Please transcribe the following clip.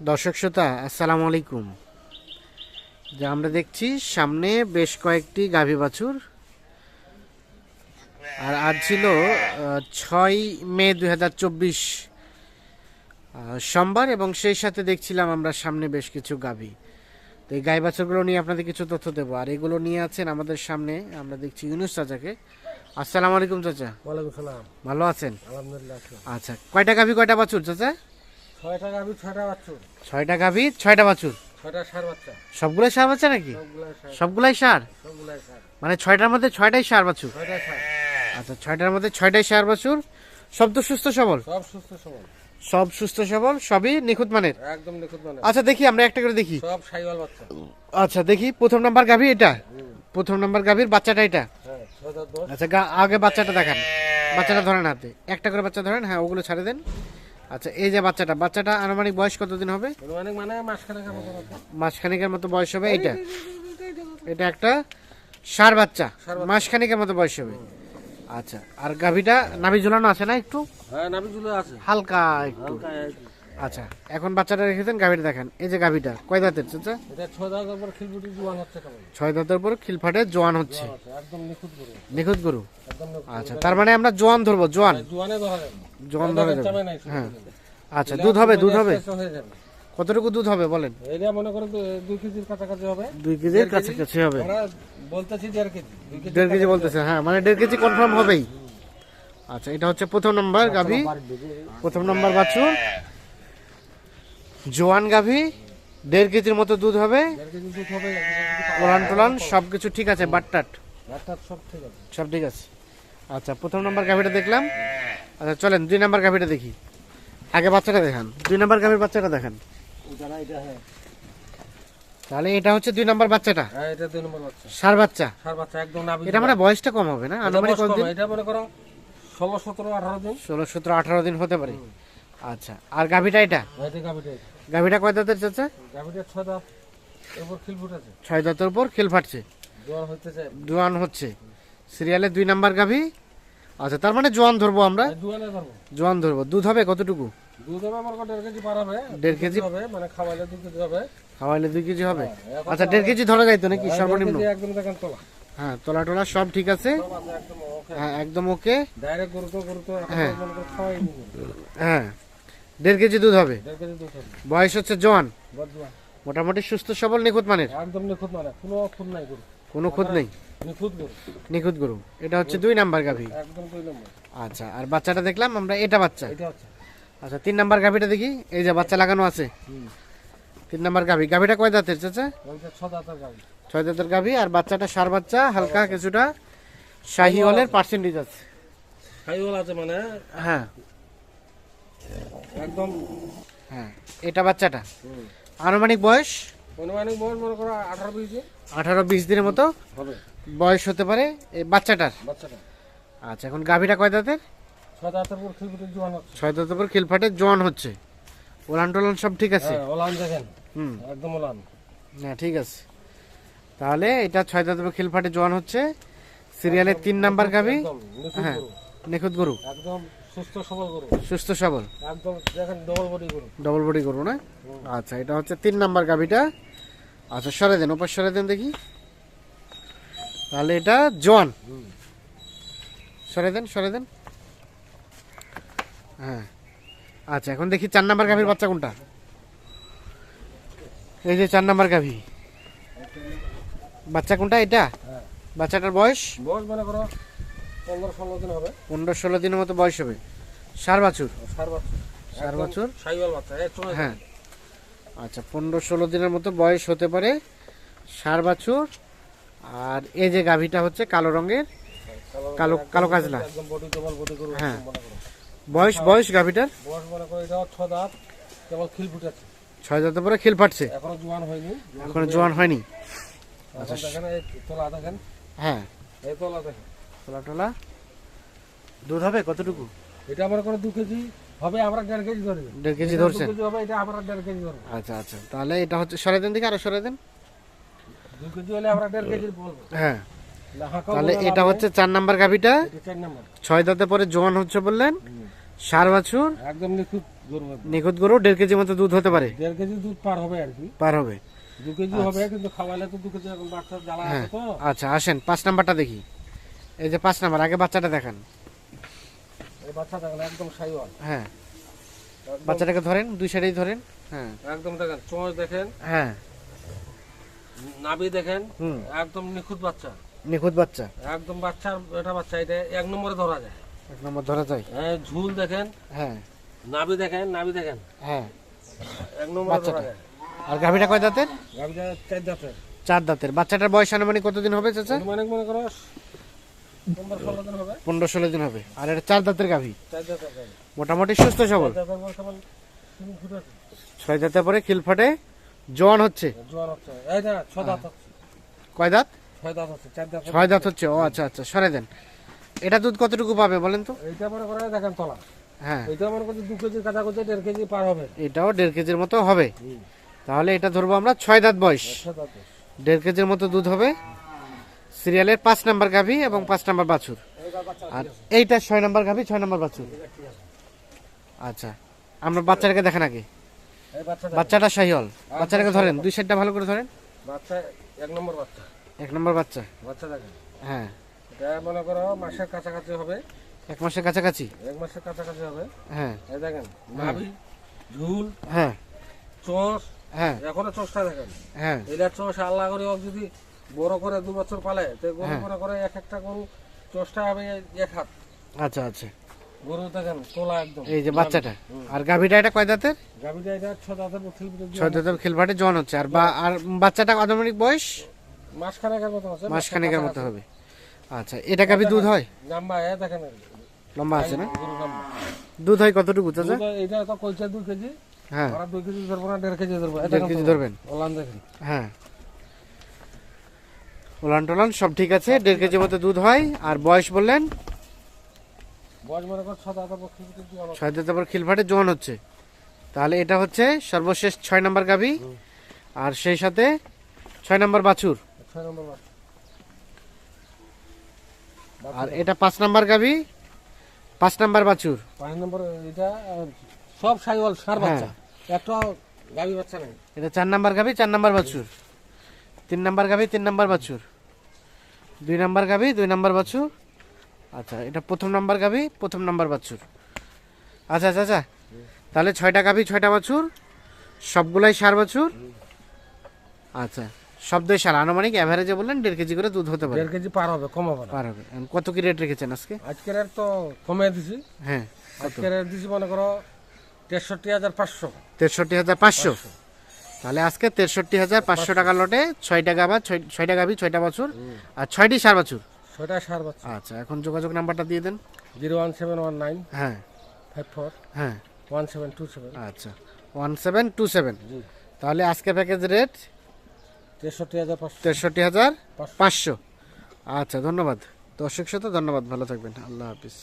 দর্শক শ্রোতা আসসালামু আলাইকুম। যা আমরা দেখছি সামনে বেশ কয়েকটি গাভী বাছুর। আর আজ ছিল ছয় মে দুই হাজার চব্বিশ সোমবার এবং সেই সাথে দেখছিলাম আমরা সামনে বেশ কিছু গাভী। তো এই গাই বাছুরগুলো নিয়ে আপনাদের কিছু তথ্য দেবো। আর এগুলো নিয়ে আছেন আমাদের সামনে আমরা দেখছি ইউনুস চাচাকে। আসসালামু আলাইকুম চাচা। ওয়ালাইকুম সালাম। ভালো আছেন? আলহামদুলিল্লাহ আচ্ছা কয়টা গাভী কয়টা বাছুর চাচা? ছয়টা গাভি ছয়টা বাচ্চা ছয়টা গাভী ছয়টা বাছুর? ছয়টা সার বাচ্চা। সবগুলোই সার বাচ্চা নাকি? সবগুলাই সার। সবগুলাই সার? মানে ছয়টার মধ্যে ছয়টাই সার বাছুর? ছয়টা সার। আচ্ছা ছয়টার মধ্যে ছয়টাই সার বাছুর। সব তো সুস্থ সবল? সব সুস্থ সবল। সব সুস্থ সবল সবই নিখুঁত মানের? একদম নিখুঁত মানে আচ্ছা দেখি আমরা একটা করে দেখি। সব সাইওয়াল বাচ্চা। আচ্ছা দেখি প্রথম নাম্বার গাভী এটা? প্রথম নাম্বার গাভীর বাচ্চাটা এটা? হ্যাঁ আচ্ছা আগে বাচ্চাটা দেখান। বাচ্চাটা ধরেন হাতে। একটা করে বাচ্চা ধরেন হ্যাঁ ওগুলো ছাড়ে দেন। আচ্ছা এই যে বাচ্চাটা বাচ্চাটা আনুমানিক বয়স কতদিন হবে? অনুমানিক মানে মাসখানিকের মতো বয়স হবে এইটা? এটা একটা সার বাচ্চা মাসখানিকের মতো বয়স হবে। আচ্ছা আর গাভীটা নাভি ঝুলানো আছে না একটু? হ্যাঁ আছে। হালকা একটু। আচ্ছা এখন বাচ্চাটা রেখেছেন গাভীটা দেখেন। এই যে গাভীটা কয় দাঁতের চাচা? এটা ছয় জোয়ান হচ্ছে দাঁতের উপর খিলফাটে জোয়ান হচ্ছে। একদম নিখুঁত গরু। আচ্ছা তার মানে আমরা জোয়ান ধরবো জোয়ান। জোয়ানে ধরা জোয়ান ধরে যাবে। হ্যাঁ। আচ্ছা দুধ হবে দুধ হবে। হয়ে যাবে। কতটুকু দুধ হবে বলেন? এটা মনে করো দু- দুই কেজির কাছাকাছি হবে। দুই কেজির কাছাকাছি হবে। আমরা বলতেছি দেড় কেজি। দেড় কেজি বলতেছে হ্যাঁ মানে দেড় কেজি কনফার্ম হবেই। আচ্ছা এটা হচ্ছে প্রথম নাম্বার গাভী। প্রথম নাম্বার বাছুর জোয়ান গাভী দেড় কেজির মতো দুধ হবে। দেড় কেজি দুধ হবে ওলান টোলান সব কিছু ঠিক আছে বাটটাট? ডাক্তার সব ঠিক আছে। সব ঠিক আছে। আচ্ছা প্রথম নাম্বার গাভীটা দেখলাম। আচ্ছা চলেন দুই নম্বর গাভীটা দেখি। আগে বাচ্চাটা দেখান। দুই নম্বর গাভীর বাচ্চাটা দেখান। হ্যাঁ। তাহলে এটা হচ্ছে দুই নম্বর বাচ্চাটা? হ্যাঁ এটা দুই নম্বর বাচ্চা। সার বাচ্চা? সার বাচ্চা একদম এটা মানে বয়সটা কম হবে না? আনুমানিক কম, কতদিন? এটা মনে করো ষোলো সতেরো আঠারো দিন। ষোলো সতেরো আঠারো দিন হতে পারে। আচ্ছা আর গাভীটা এটা? এটা গাভিটা গাভীটা কয় দাঁতের চাচা? গাভিটা ছয় দাঁত। এরপর খিল ফুটেছে ছয় দাঁতের উপর খেল ফাটছে। জোয়ার হইতেছে জোয়ান হচ্ছে। সিরিয়ালে দুই নাম্বার গাভী? আচ্ছা তার মানে জোয়ান ধরবো আমরা? ধরবো। জোয়ান ধরবো। দুধ হবে কতটুকু? দুধ হবে আমার দেড় কেজি পার হবে। দেড় কেজি? হবে মানে খাওয়াইলে দু কেজি হবে। খাওয়াইলে দুই কেজি হবে? আচ্ছা দেড় কেজি ধরা যাইতো নাকি? সর্বনিম্ন? একদম দেখেন তোলা। হ্যাঁ তোলা টোলা সব ঠিক আছে? হ্যাঁ একদম ওকে। ডাইরেক্ট হ্যাঁ। হ্যাঁ দেড় কেজি দুধ হবে? বয়স হচ্ছে জোয়ান? মোটামুটি সুস্থ সবল নিখুঁত মানের? একদম নিখুঁত মানে কোনো খুঁত নাই গরু। কোনো খুঁত নেই? নিখুঁত গরু। এটা হচ্ছে দুই নাম্বার গাভী। একদম দুই নম্বর। আচ্ছা আর বাচ্চাটা দেখলাম আমরা এটা বাচ্চা। এটা আচ্ছা তিন নাম্বার গাভীটা দেখি। এই যে বাচ্চা লাগানো আছে। তিন নাম্বার গাভী। গাভীটা কয় দাঁতের চাচা? ছয় দাঁতের গাভী আর বাচ্চাটা সার বাচ্চা হালকা কিছুটা শাহি হলের পার্সেন্টেজ আছে। খাইওয়াল আছে মানে? হ্যাঁ। একদম। হ্যাঁ এটা বাচ্চাটা। আনুমানিক বয়স? অনুমানিক বয়স মনে করো আঠারো বিশ দিন। আঠারো বিশ দিনের মতো হবে। বয়স হতে পারে এই বাচ্চাটার। বাচ্চাটা। আচ্ছা এখন গাভীটা কয় দাঁতের ছয় দাঁতের পর খিলফুটি জোয়ান হচ্ছে। ওলান টোলান সব ঠিক আছে? হ্যাঁ ওলান দেখেন। হুম। একদম ওলান। ঠিক আছে। তাহলে এটা ছয় দাঁতের পর খিলফাটে জোয়ান হচ্ছে। সিরিয়ালের তিন নাম্বার গাভী। হ্যাঁ গরু। নিখুঁত গরু। একদম সুস্থ সবল গরু। সুস্থ সবল। একদম দেখেন ডবল বডি গরু। ডবল বডি করব না? আচ্ছা এটা হচ্ছে তিন নাম্বার গাভিটা। আচ্ছা সরে দেন ওপর সরে দেন দেখি। তাহলে এটা জোয়ান। সরে দেন সরে দেন। হ্যাঁ। আচ্ছা এখন দেখি চার নাম্বার গাভীর বাচ্চা কোনটা? এই যে চার নাম্বার গাভী। বাচ্চা কোনটা এটা? হ্যাঁ। বাচ্চাটার বয়স? বয়স মনে করো পনেরো ষোলো দিন হবে। পনেরো ষোলো দিনের মতো বয়স হবে। সার বাছুর? সার বাছুর। বাচ্চা হ্যাঁ। আচ্ছা পনেরো ষোলো দিনের মতো বয়স হতে পারে সার বাছুর। আর এই যে গাভীটা হচ্ছে কালো রঙের কালো কালো কাজলা। হ্যাঁ। মনে করো বয়স বয়স গাভীটার? বয়স মনে করো এটা ছ দাঁত কেবল খিল ফুটেছে ছয় দাঁতের পরে খিল ফাটছে? এখনও জোয়ান হয়নি। এখনও জোয়ান হয়নি? এখন দেখেন এই তোলা দেখেন। হ্যাঁ। এই তোলা দেখেন। টোলা টোলা। দুধ হবে কতটুকু? এটা মনে করো দু কেজি হবে আমরা দেড় কেজি ধরবে দেড় কেজি কেজি হবে এটা আমরা দেড় কেজি ধরবো। আচ্ছা আচ্ছা। তাহলে এটা হচ্ছে সরে দেন দেখি আরও সরে দেন। দু কেজি হলে আমরা দেড় কেজি বলব। হ্যাঁ। তাহলে এটা হচ্ছে চার নাম্বার গাভীটা। ছয় দাঁতে পরে জোয়ান হচ্ছে বললেন। সার বাছুর? একদম নিখুঁত গরু নিখুঁত গরু দেড় কেজি মতো দুধ হতে পারে? দেড় কেজি দুধ পার হবে আর কি। পার হবে। দু কেজি হবে কিন্তু খাওয়ালে তো দু কেজি এখন বাচ্চা জ্বালা হ্যাঁ আছে তো। আচ্ছা আসেন পাঁচ নাম্বারটা দেখি। এই যে পাঁচ নাম্বার আগে বাচ্চাটা দেখান। এই বাচ্চা দেখেন একদম সাইওয়াল। হ্যাঁ। বাচ্চাটাকে ধরেন দুই সাইডেই ধরেন। হ্যাঁ। একদম দেখেন চোঁচ দেখেন। হ্যাঁ। নাভি দেখেন। একদম নিখুঁত বাচ্চা। নিখুঁত বাচ্চা। একদম বাচ্চা এটা বাচ্চা এটা এক নম্বরে ধরা যায়। এক নম্বর ধরা যায় হ্যাঁ ঝুল দেখেন। হ্যাঁ। নাভি দেখেন নাভি দেখেন। হ্যাঁ। এক নম্বরে বাচ্চাটা। ধরা যায় আর গাভীটা কয় দাঁতের? গাভিটা চার দাঁতের। চার দাঁতের। বাচ্চাটার বয়স আনুমানিক কতদিন হবে চাচা? মানে মনে করো পনেরো ষোলো দিন হবে। আর এটা চার দাঁতের গাভী? মোটামুটি সুস্থ সবল? ফুট ছয় দাঁতের পরে জোয়ান হচ্ছে? জোয়ান হচ্ছে। হচ্ছে। কয় দাঁত? ছয় দাঁত হচ্ছে দাঁত ছয় দাঁত হচ্ছে। ও আচ্ছা আচ্ছা। সরে দেন। এটা দুধ কতটুকু পাবে বলেন তো? এইটা মনে করে দেখেন তলা। হ্যাঁ। এইটা মনে করছে দু কেজি কাঁচা করছে দেড় কেজি পার হবে। এটাও দেড় কেজির মতো হবে। তাহলে এটা ধরবো আমরা ছয় দাঁত বয়স। দেড় কেজির মতো দুধ হবে। সিরিয়ালের পাঁচ নাম্বার গাভী এবং পাঁচ নাম্বার বাছুর। আর এইটা ছয় নাম্বার গাভী ছয় নাম্বার বাছুর। আচ্ছা আমরা বাচ্চাটাকে দেখেন আগে। বাচ্চাটা শাহিওয়াল। বাচ্চাটাকে ধরেন দুই সাইডটা ভালো করে ধরেন। বাচ্চা এক নম্বর বাচ্চা। এক নম্বর বাচ্চা। বাচ্চা দেখেন। হ্যাঁ। এটা মনে করো মাসের কাছাকাছি হবে। এক মাসের কাছাকাছি? এক মাসের কাছাকাছি হবে। হ্যাঁ। এই দেখেন নাভি ঝুল হ্যাঁ। চোষ হ্যাঁ। এখনও চোষটা দেখেন। হ্যাঁ। এটা চোষ আল্লাহ করে যদি বড় করে দু বছর পালে তো গরু হ্যাঁ। মনে করে এক একটা গরু চোষটা হবে এক হাত। আচ্ছা আচ্ছা। গরু দেখেন তোলা একদম। এই যে বাচ্চাটা। আর গাভীটা এটা কয় দাঁতের গাভিটা এটা ছ দাঁতের ছয় দাঁতের খিলফাটে জোয়ান হচ্ছে। আর বা আর বাচ্চাটা আনুমানিক বয়স? মাসখানেকের মতো আছে। মাসখানেকের মতো হবে। আচ্ছা এটা গাভী দুধ হয়? নাম্বা এ দেখেন। লম্বা আছে না? দুধ হয় কতটুকু চাচা? এটা তো কইছে দুই কেজি। হ্যাঁ। ওরা দুই কেজি ধরবো না দেড় কেজি ধরবো। দেড় কেজি ধরবেন? ওলান দেখেন। হ্যাঁ। ওলান টোলান সব ঠিক আছে দেড় কেজি মতো দুধ হয়। আর বয়স বললেন? বয়স মনে কর ছ দাঁতের পক্ষে কিন্তু আমার ছয় দাঁতের পর খিলফাটে জোয়ান হচ্ছে। তাহলে এটা হচ্ছে সর্বশেষ ছয় নাম্বার গাভী। আর সেই সাথে ছয় নাম্বার বাছুর। ছয় নম্বর বাচ্চা আর এটা পাঁচ নাম্বার গাভী পাঁচ নাম্বার বাছুর। পাঁচ নম্বর এটা সব সাইওয়াল সার হ্যাঁ। বাচ্চা। একটা গাভি বাচ্চা নেই। এটা চার নাম্বার গাভী চার নাম্বার বাছুর। তিন নাম্বার গাভী তিন নাম্বার বাছুর। দুই নাম্বার গাভী দুই নাম্বার বাছুর। আচ্ছা এটা প্রথম নাম্বার গাভী প্রথম নাম্বার বাছুর। আচ্ছা আচ্ছা আচ্ছা। তাহলে ছয়টা গাভী ছয়টা বাছুর। সবগুলাই সার বাছুর। আচ্ছা। শব্দই সার আনুমানিক অ্যাভারেজে বললেন দেড় কেজি করে দুধ হতে পারে। দেড় কেজি পার হবে কম হবে না। পার হবে। কত কি রেট রেখেছেন আজকে? আজকের এর তো কমে দিছি। হ্যাঁ আজকের এর দিছি মনে করো তেষট্টি হাজার পাঁচশো। তেষট্টি হাজার পাঁচশো? তাহলে আজকে তেষট্টি হাজার পাঁচশো টাকা লটে ছয়টা গাভা ছয়- ছয়টা গাভী ছয়টা বছর আর ছয়টি সার বাছুর? ছয়টা সার বাচ্চা আচ্ছা এখন যোগাযোগ নাম্বারটা দিয়ে দেন। Zero one seven one nine হ্যাঁ। ফাইভ ফোর হ্যাঁ। One seven two seven. আচ্ছা ওয়ান সেভেন টু সেভেন। তাহলে আজকে প্যাকেজ রেট তেষট্টি হাজার পাঁচশো। তেষট্টি হাজার পাঁচশো। আচ্ছা ধন্যবাদ। দর্শক সাথে ধন্যবাদ। ভালো থাকবেন। আল্লাহ হাফিজ।